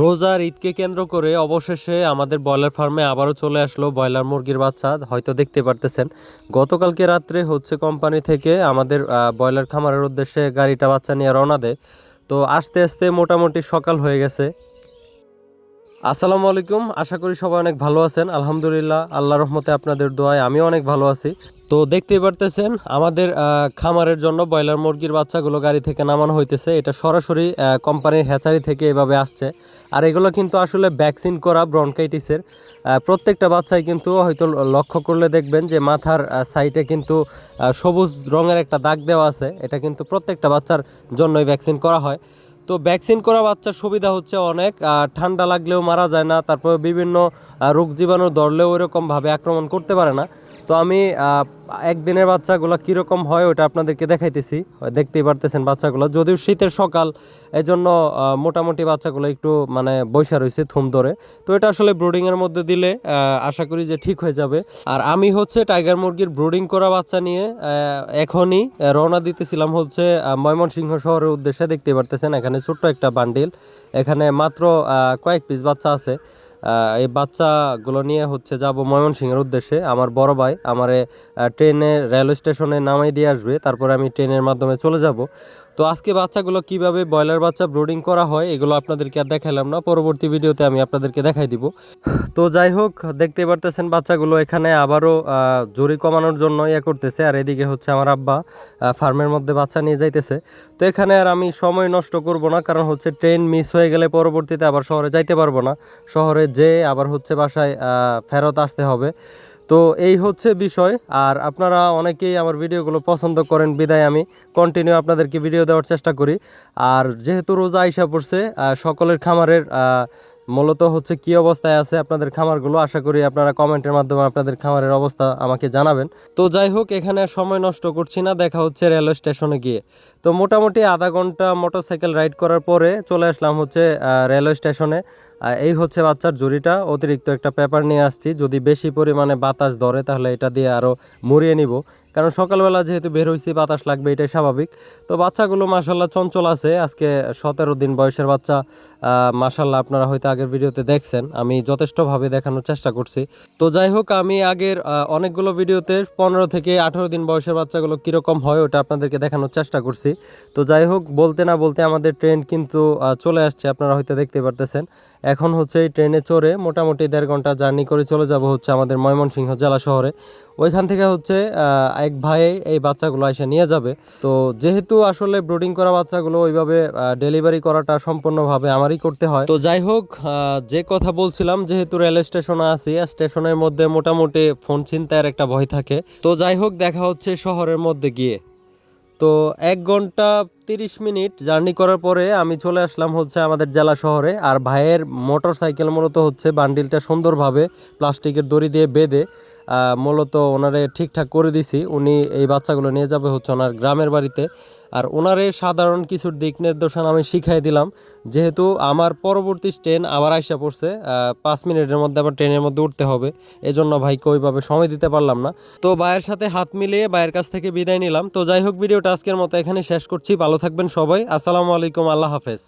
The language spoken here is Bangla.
রোজার ঈদকে কেন্দ্র করে অবশেষে আমাদের ব্রয়লার ফার্মে আবারও চলে আসলো ব্রয়লার মুরগির বাচ্চা, হয়তো দেখতে পারতেছেন। গতকালকে রাত্রে হচ্ছে কোম্পানি থেকে আমাদের ব্রয়লার খামারের উদ্দেশ্যে গাড়িটা বাচ্চা নিয়ে রওনা দেয়। তো আস্তে আস্তে মোটামুটি সকাল হয়ে গেছে। আসসালামু আলাইকুম, আশা করি সবাই অনেক ভালো আছেন। আলহামদুলিল্লাহ আল্লাহ রহমতে আপনাদের দোয়ায় আমিও অনেক ভালো আছি। তো দেখতেই পারতেছেন, আমাদের খামারের জন্য ব্রয়লার মুরগির বাচ্চাগুলো গাড়ি থেকে নামানো হইতেছে। এটা সরাসরি কোম্পানির হ্যাচারি থেকে এভাবে আসছে। আর এগুলো কিন্তু আসলে ভ্যাকসিন করা ব্রনকাইটিসের। প্রত্যেকটা বাচ্চাই কিন্তু হয়তো লক্ষ্য করলে দেখবেন যে মাথার সাইডে কিন্তু সবুজ রঙের একটা দাগ দেওয়া আছে। এটা কিন্তু প্রত্যেকটা বাচ্চার জন্যই ভ্যাকসিন করা হয়। তো ভ্যাকসিন করা বাচ্চার সুবিধা হচ্ছে অনেক ঠান্ডা লাগলেও মারা যায় না, তারপর বিভিন্ন রোগ জীবাণু ধরলেও ওইরকমভাবে আক্রমণ করতে পারে না। তো আমি একদিনের বাচ্চাগুলো কীরকম হয় ওটা আপনাদেরকে দেখাইতেছি। দেখতেই পারতেছেন বাচ্চাগুলো। যদিও শীতের সকাল এই জন্য আহ, মোটামুটি বাচ্চাগুলো একটু মানে বৈশা রয়েছে থুম ধরে। তো এটা আসলে ব্রুডিংয়ের মধ্যে দিলে আশা করি যে ঠিক হয়ে যাবে। আর আমি হচ্ছে টাইগার মুরগির ব্রুডিং করা বাচ্চা নিয়ে এখনই রওনা দিতেছিলাম হচ্ছে ময়মনসিংহ শহরের উদ্দেশ্যে। দেখতে পারতেছেন এখানে ছোট্ট একটা বান্ডিল। এখানে মাত্র কয়েক পিস বাচ্চা আছে। এই বাচ্চাগুলো নিয়ে হচ্ছে যাব ময়মনসিংহের উদ্দেশ্যে। আমার বড় ভাই আমারে ট্রেনে রেলওয়ে স্টেশনে নামাই দিয়ে আসবে, তারপরে আমি ট্রেনের মাধ্যমে চলে যাব। তো আজকে বাচ্চাগুলো কীভাবে ব্রয়লার বাচ্চা ব্রুডিং করা হয়, এগুলো আপনাদেরকে আর দেখাইলাম না। পরবর্তী ভিডিওতে আমি আপনাদেরকে দেখাই দিব। তো যাই হোক, দেখতে পারতেছেন বাচ্চাগুলো এখানে আবারও জরি কমানোর জন্য ইয়ে করতেছে। আর এদিকে হচ্ছে আমার আব্বা ফার্মের মধ্যে বাচ্চা নিয়ে যাইতেছে। তো এখানে আর আমি সময় নষ্ট করব না, কারণ হচ্ছে ট্রেন মিস হয়ে গেলে পরবর্তীতে আবার শহরে যাইতে পারব না। শহরে যে আবার হচ্ছে বাসায় ফেরত আসতে হবে। তো এই হচ্ছে বিষয়। আর আপনারা অনেকেই আমার ভিডিওগুলো পছন্দ করেন, বিদায় আমি। কন্টিনিউ আপনাদেরকে ভিডিও দেওয়ার চেষ্টা করি। আর যেহেতু রোজা আইসা পড়ছে সকলের খামারের মূলত হচ্ছে কি অবস্থায় আছে আপনাদের খামারগুলো। আশা করি আপনারা কমেন্টের মাধ্যমে আপনাদের খামারের অবস্থা আমাকে জানাবেন। তো যাই হোক, এখানে সময় নষ্ট করছি না, দেখা হচ্ছে রেলওয়ে স্টেশনে গিয়ে। তো মোটামুটি আধা ঘণ্টা মোটরসাইকেল রাইড করার পরে চলে আসলাম হচ্ছে রেলওয়ে স্টেশনে। এই হচ্ছে বাচ্চার জুড়িটা অতিরিক্ত একটা পেপার নিয়ে আসছি। যদি বেশি পরিমাণে বাতাস ধরে তাহলে এটা দিয়ে আরও মুড়িয়ে নিব। কারণ সকালবেলা যেহেতু বের হয়েছি বাতাস লাগবে, এটাই স্বাভাবিক। তো বাচ্চাগুলো মাসাল্লাহ চঞ্চল আছে। আজকে সতেরো দিন বয়সের বাচ্চা। মাসাল্লাহ আপনারা হয়তো আগের ভিডিওতে দেখছেন। আমি যথেষ্টভাবে দেখানোর চেষ্টা করছি। তো যাই হোক, আমি আগের অনেকগুলো ভিডিওতে পনেরো থেকে আঠেরো দিন বয়সের বাচ্চাগুলো কীরকম হয়, ওটা আপনাদেরকে দেখানোর চেষ্টা করছি। তো যাই হোক, বলতে না বলতে আমাদের ট্রেন কিন্তু চলে আসছে। আপনারা হয়তো দেখতে পারতেছেন। এখন হচ্ছে এই ট্রেনে চড়ে মোটামুটি দেড় ঘণ্টা জার্নি করে চলে যাব হচ্ছে আমাদের ময়মনসিংহ জেলা শহরে। ওইখান থেকে হচ্ছে এক ভাই এই বাচ্চাগুলো এসে নিয়ে যাবে। তো যেহেতু আসলে ব্রোডিং করা বাচ্চাগুলো ওইভাবে ডেলিভারি করাটা সম্পূর্ণভাবে আমারই করতে হয়। তো যাই হোক যে কথা বলছিলাম, যেহেতু রেল স্টেশনে আছি স্টেশনের মধ্যে মোটামুটি ফোন ছিনতাইয়ের একটা ভয় থাকে। তো যাই হোক, দেখা হচ্ছে শহরের মধ্যে গিয়ে। তো এক ঘণ্টা তিরিশ মিনিট জার্নি করার পরে আমি চলে আসলাম হচ্ছে আমাদের জেলা শহরে। আর ভাইয়ের মোটর সাইকেল মূলত হচ্ছে বান্ডিলটা সুন্দরভাবে প্লাস্টিকের দড়ি দিয়ে বেঁধে মূলত ওনারে ঠিকঠাক করে দিছি। উনি এই বাচ্চাগুলো নিয়ে যাবে হচ্ছে ওনার গ্রামের বাড়িতে। আর ওনারে সাধারণ কিছু দিক নির্দেশনা আমি শিখাই দিলাম। যেহেতু আমার পরবর্তী ট্রেন আবার আইসা পড়ছে পাঁচ মিনিটের মধ্যে আবার ট্রেনের মধ্যে উঠতে হবে। এজন্য ভাইকে ওইভাবে সময় দিতে পারলাম না। তো ভাইয়ের সাথে হাত মিলিয়ে ভাইয়ের কাছ থেকে বিদায় নিলাম। তো যাই হোক, ভিডিওটা আজকের মতো এখানে শেষ করছি। ভালো থাকবেন সবাই। আসসালামু আলাইকুম। আল্লাহ হাফেজ।